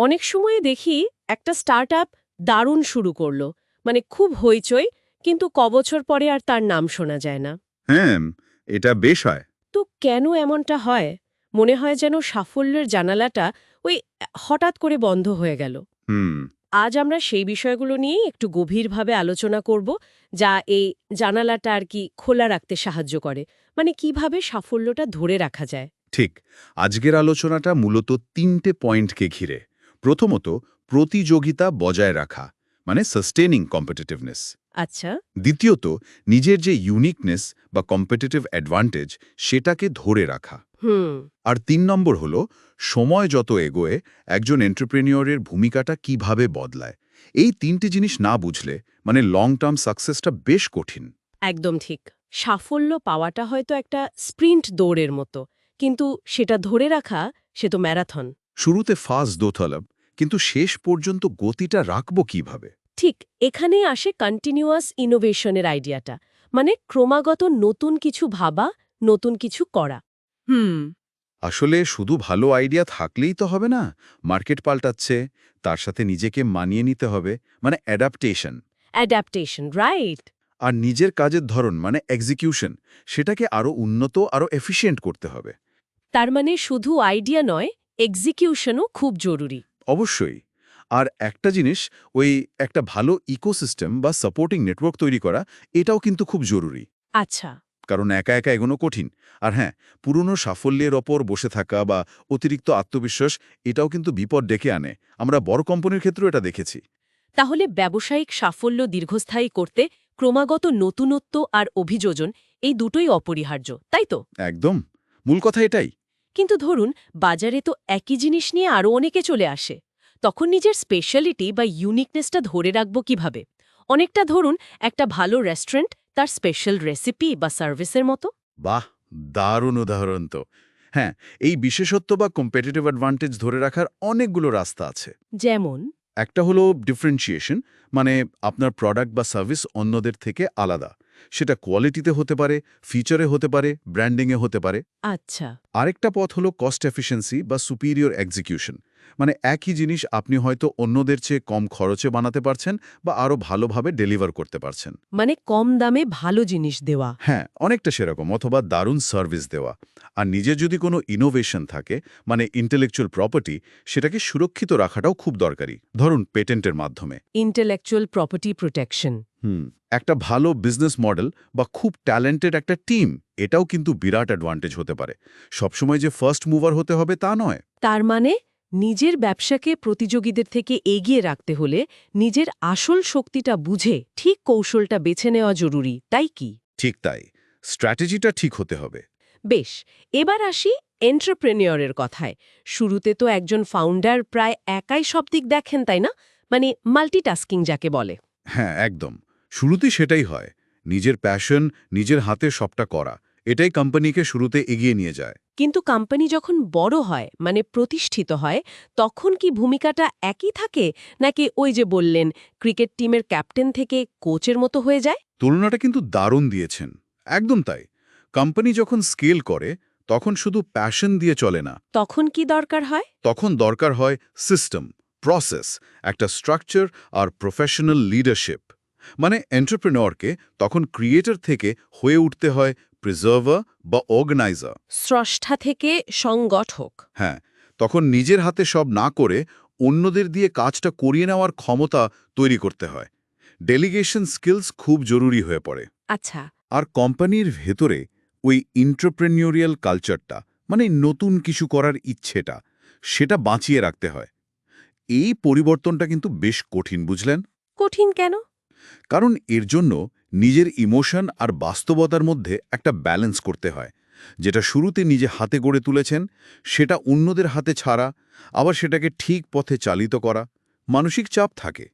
অনেক সময় দেখি একটা স্টার্ট দারুণ শুরু করল। মানে খুব হইচই কিন্তু কবছর পরে আর তার নাম শোনা যায় না। হ্যাঁ এটা বেশ হয়। তো কেন এমনটা হয়? মনে হয় যেন সাফল্যের জানালাটা ওই হঠাৎ করে বন্ধ হয়ে গেল। হুম। আজ আমরা সেই বিষয়গুলো নিয়েই একটু গভীরভাবে আলোচনা করব যা এই জানালাটা আর কি খোলা রাখতে সাহায্য করে। মানে কীভাবে সাফল্যটা ধরে রাখা যায়। ঠিক। আজকের আলোচনাটা মূলত তিনটে পয়েন্টকে ঘিরে। প্রথমত প্রতিযোগিতা বজায় রাখা মানে সাস্টেনিং কম্পিটিটিভনেস আচ্ছা। দ্বিতীয়ত নিজের যে ইউনিকনেস বা কম্পিটিটিভ অ্যাডভান্টেজ সেটাকে ধরে রাখা। আর তিন নম্বর হল সময় যত এগোয় একজন এন্টারপ্রেনিয়রের ভূমিকাটা কীভাবে বদলায়। এই তিনটি জিনিস না বুঝলে মানে লং টার্ম সাকসেসটা বেশ কঠিন। একদম ঠিক। সাফল্য পাওয়াটা হয়তো একটা স্প্রিন্ট দৌড়ের মতো কিন্তু সেটা ধরে রাখা সে তো ম্যারাথন শুরুতে ফাস্ট দোতলব কিন্তু শেষ পর্যন্ত গতিটা রাখব কীভাবে? ঠিক এখানেই আসে কন্টিনিউয়াস ইনোভেশনের আইডিয়াটা মানে ক্রমাগত নতুন কিছু ভাবা নতুন কিছু করা। হুম। আসলে শুধু ভালো আইডিয়া থাকলেই তো হবে না মার্কেট পাল্টাচ্ছে তার সাথে নিজেকে মানিয়ে নিতে হবে মানে অ্যাডাপ্টেশন অ্যাডাপ্টেশন রাইট আর নিজের কাজের ধরন মানে এক্সিকিউশন সেটাকে আরও উন্নত আরও এফিশিয়েন্ট করতে হবে। তার মানে শুধু আইডিয়া নয় এক্সিকিউশনও খুব জরুরি। অবশ্যই। আর একটা জিনিস ওই একটা ভালো ইকোসিস্টেম বা সাপোর্টিং নেটওয়ার্ক তৈরি করা এটাও কিন্তু খুব জরুরি। আচ্ছা। কারণ একা একা এগোনো কঠিন। আর হ্যাঁ পুরনো সাফল্যের ওপর বসে থাকা বা অতিরিক্ত আত্মবিশ্বাস এটাও কিন্তু বিপদ ডেকে আনে। আমরা বড় কোম্পানির ক্ষেত্রেও এটা দেখেছি। তাহলে ব্যবসায়িক সাফল্য দীর্ঘস্থায়ী করতে ক্রমাগত নতুনত্ব আর অভিযোজন এই দুটোই অপরিহার্য তাই তো? একদম। মূল কথা এটাই। কিন্তু ধরুন বাজারে তো একই জিনিস নিয়ে আরও অনেকে চলে আসে। তখন নিজের স্পেশালিটি বা ইউনিকনেসটা ধরে রাখব কীভাবে? অনেকটা ধরুন একটা ভালো রেস্টুরেন্ট তার স্পেশাল রেসিপি বা সার্ভিসের মতো। বাহ! দারুণ উদাহরণ তো। হ্যাঁ এই বিশেষত্ব বা কম্পিটিটিভ অ্যাডভান্টেজ ধরে রাখার অনেকগুলো রাস্তা আছে। যেমন? একটা হলো ডিফারেন্সিয়েশন মানে আপনার প্রোডাক্ট বা সার্ভিস অন্যদের থেকে আলাদা। সেটা কোয়ালিটিতে হতে পারে ফিচারে হতে পারে ব্র্যান্ডিংয়ে হতে পারে। আচ্ছা। আরেকটা পথ হলো কস্ট এফিসিয়েন্সি বা সুপিরিয়র এক্সিকিউশন মানে একই জিনিস আপনি হয়তো অন্যদের চেয়ে কম খরচে বানাতে পারছেন বা আরও ভালোভাবে ডেলিভার করতে পারছেন। মানে কম দামে ভালো জিনিস দেওয়া। হ্যাঁ অনেকটা সেরকম অথবা দারুণ সার্ভিস দেওয়া। আর নিজের যদি কোনো ইনোভেশন থাকে মানে ইন্টেলেকচুয়াল প্রপার্টি সেটাকে সুরক্ষিত রাখাটাও খুব দরকারি। ধরুন পেটেন্টের মাধ্যমে। ইন্টেলেকচুয়াল প্রপার্টি প্রোটেকশন হুম একটা ভালো বিজনেস মডেল বা খুব ট্যালেন্টেড একটা টিম এটাও কিন্তু বিরাট অ্যাডভান্টেজ হতে পারে। সবসময় যে ফার্স্ট মুভার হতে হবে তা নয়। তার মানে নিজের ব্যবসাকে প্রতিযোগীদের থেকে এগিয়ে রাখতে হলে নিজের আসল শক্তিটা বুঝে ঠিক কৌশলটা বেছে নেওয়া জরুরি তাই কি? ঠিক তাই। স্ট্র্যাটেজিটা ঠিক হতে হবে। বেশ এবার আসি এন্টারপ্রেনিয়রের কথায়। শুরুতে তো একজন ফাউন্ডার প্রায় একাই সব দিক দেখেন তাই না? মানে মাল্টিটাস্কিং যাকে বলে। হ্যাঁ একদম। শুরুতে সেটাই হয়। নিজের প্যাশন নিজের হাতে সবটা করা। এটাই কোম্পানিকে শুরুতে এগিয়ে নিয়ে যায়। কিন্তু কোম্পানি যখন বড় হয় মানে প্রতিষ্ঠিত হয় তখন কি ভূমিকাটা একই থাকে? নাকি ওই যে বললেন ক্রিকেট টিমের ক্যাপ্টেন থেকে কোচের মতো হয়ে যায়? তুলনাটা কিন্তু দারুণ দিয়েছেন। একদম তাই। কোম্পানি যখন স্কেল করে তখন শুধু প্যাশন দিয়ে চলে না। তখন কি দরকার হয়? তখন দরকার হয় সিস্টেম প্রসেস একটা স্ট্রাকচার আর প্রফেশনাল লিডারশিপ মানে এন্টারপ্রেনরকে তখন ক্রিয়েটর থেকে হয়ে উঠতে হয় প্রিজার্ভার বা অর্গানাইজার স্রষ্টা থেকে সংগঠক। হ্যাঁ তখন নিজের হাতে সব না করে অন্যদের দিয়ে কাজটা করিয়ে নেওয়ার ক্ষমতা তৈরি করতে হয়। ডেলিগেশন স্কিলস খুব জরুরি হয়ে পড়ে। আচ্ছা। আর কোম্পানির ভেতরে ওই ইন্টারপ্রেনিওরিয়াল কালচারটা মানে নতুন কিছু করার ইচ্ছেটা সেটা বাঁচিয়ে রাখতে হয়। এই পরিবর্তনটা কিন্তু বেশ কঠিন বুঝলেন? কঠিন কেন? কারণ এর জন্য নিজের ইমোশন আর বাস্তবতার মধ্যে একটা ব্যালেন্স করতে হয়। যেটা শুরুতে নিজে হাতে গড়ে তুলেছেন সেটা অন্যদের হাতে ছাড়া আবার সেটাকে ঠিক পথে চালিত করা মানসিক চাপ থাকে।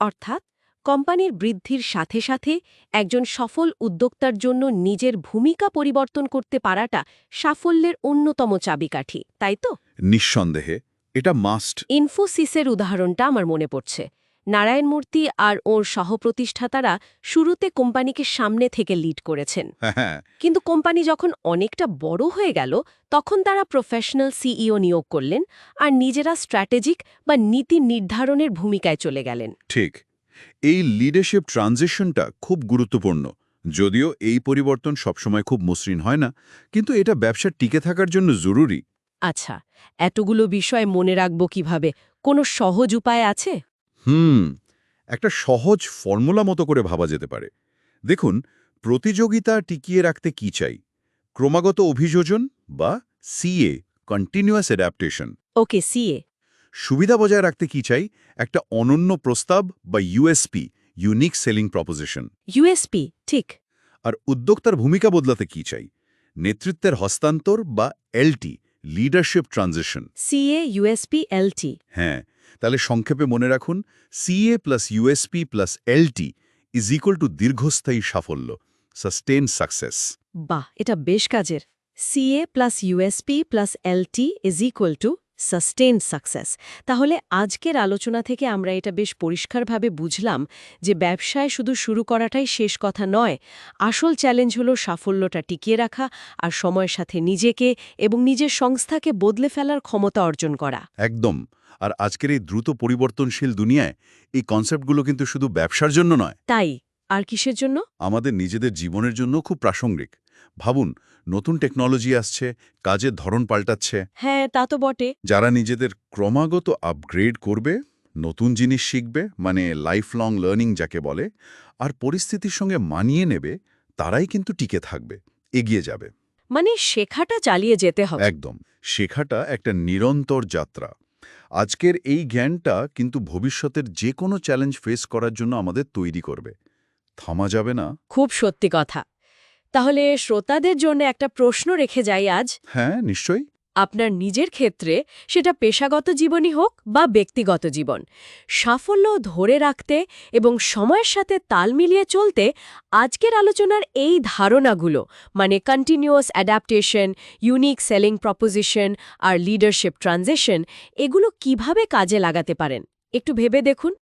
অর্থাৎ কোম্পানির বৃদ্ধির সাথে সাথে একজন সফল উদ্যোক্তার জন্য নিজের ভূমিকা পরিবর্তন করতে পারাটা সাফল্যের অন্যতম চাবিকাঠি তাই তো? নিঃসন্দেহে এটা মাস্ট। ইনফোসিসের উদাহরণটা আমার মনে পড়ছে। নারায়ণ মূর্তি আর ওর সহপ্রতিষ্ঠাতারা শুরুতে কোম্পানিকে সামনে থেকে লিড করেছেন। হ্যাঁ হ্যাঁ। কিন্তু কোম্পানি যখন অনেকটা বড় হয়ে গেল তখন তারা প্রফেশনাল সিইও নিয়োগ করলেন আর নিজেরা স্ট্র্যাটেজিক বা নীতি নির্ধারণের ভূমিকায় চলে গেলেন। ঠিক। এই লিডারশিপ ট্রানজিশনটা খুব গুরুত্বপূর্ণ। যদিও এই পরিবর্তন সবসময় খুব মসৃণ হয় না কিন্তু এটা ব্যবসা টিকে থাকার জন্য জরুরি। আচ্ছা এতগুলো বিষয় মনে রাখব কীভাবে? কোনো সহজ উপায় আছে? হুম একটা সহজ ফর্মুলা মতো করে ভাবা যেতে পারে। দেখুন প্রতিযোগিতা টিকিয়ে রাখতে কি চাই? ক্রমাগত অভিযোজন বা CA continuous adaptation okay CA সুবিধা বজায় রাখতে কি চাই? একটা অনন্য প্রস্তাব বা USP unique selling proposition USP ঠিক। আর উদ্যোক্তার ভূমিকা বদলাতে কি চাই? নেতৃত্বের হস্তান্তর বা LT leadership transition CA USP LT হ্যাঁ তাহলে সংক্ষেপে মনে রাখুন CA plus USP plus LT is equal to দীর্ঘস্থায়ী সাফল্য সাস্টেন সাকসেস বাহ, এটা বেশ কাজের। CA plus USP plus LT is equal to sustain success তাহলে আজকের আলোচনা থেকে আমরা এটা বেশ পরিষ্কারভাবে বুঝলাম যে ব্যবসায় শুধু শুরু করাটাই শেষ কথা নয় আসল চ্যালেঞ্জ হলো সাফল্যটা টিকিয়ে রাখা আর সময়ের সাথে নিজেকে এবং নিজের সংস্থাকে বদলে ফেলার ক্ষমতা অর্জন করা। একদম। আর আজকের এই দ্রুত পরিবর্তনশীল দুনিয়ায় এই কনসেপ্টগুলো কিন্তু শুধু ব্যবসার জন্য নয়। তাই? আর কিসের জন্য? আমাদের নিজেদের জীবনের জন্য খুব প্রাসঙ্গিক। ভাবুন নতুন টেকনোলজি আসছে কাজের ধরন পাল্টাচ্ছে। হ্যাঁ তা তো বটে। যারা নিজেদের ক্রমাগত আপগ্রেড করবে নতুন জিনিস শিখবে মানে লাইফ লং লার্নিং যাকে বলে আর পরিস্থিতির সঙ্গে মানিয়ে নেবে তারাই কিন্তু টিকে থাকবে এগিয়ে যাবে। মানে শেখাটা চালিয়ে যেতে হবে। একদম শেখাটা একটা নিরন্তর যাত্রা। আজকের এই জ্ঞানটা কিন্তু ভবিষ্যতের যে কোনো চ্যালেঞ্জ ফেস করার জন্য আমাদের তৈরি করবে। থামা যাবে না। খুব সত্যি কথা। তাহলে শ্রোতাদের জন্য একটা প্রশ্ন রেখে যাই আজ। হ্যাঁ নিশ্চয়ই। আপনার নিজের ক্ষেত্রে সেটা পেশাগত জীবনই হোক বা ব্যক্তিগত জীবন। সাফল্য ধরে রাখতে এবং সময়ের সাথে তাল মিলিয়ে চলতে আজকের আলোচনার এই ধারণাগুলো মানে continuous adaptation unique selling proposition আর লিডারশিপ ট্রানজিশন এগুলো কীভাবে কাজে লাগাতে পারেন? একটু ভেবে দেখুন।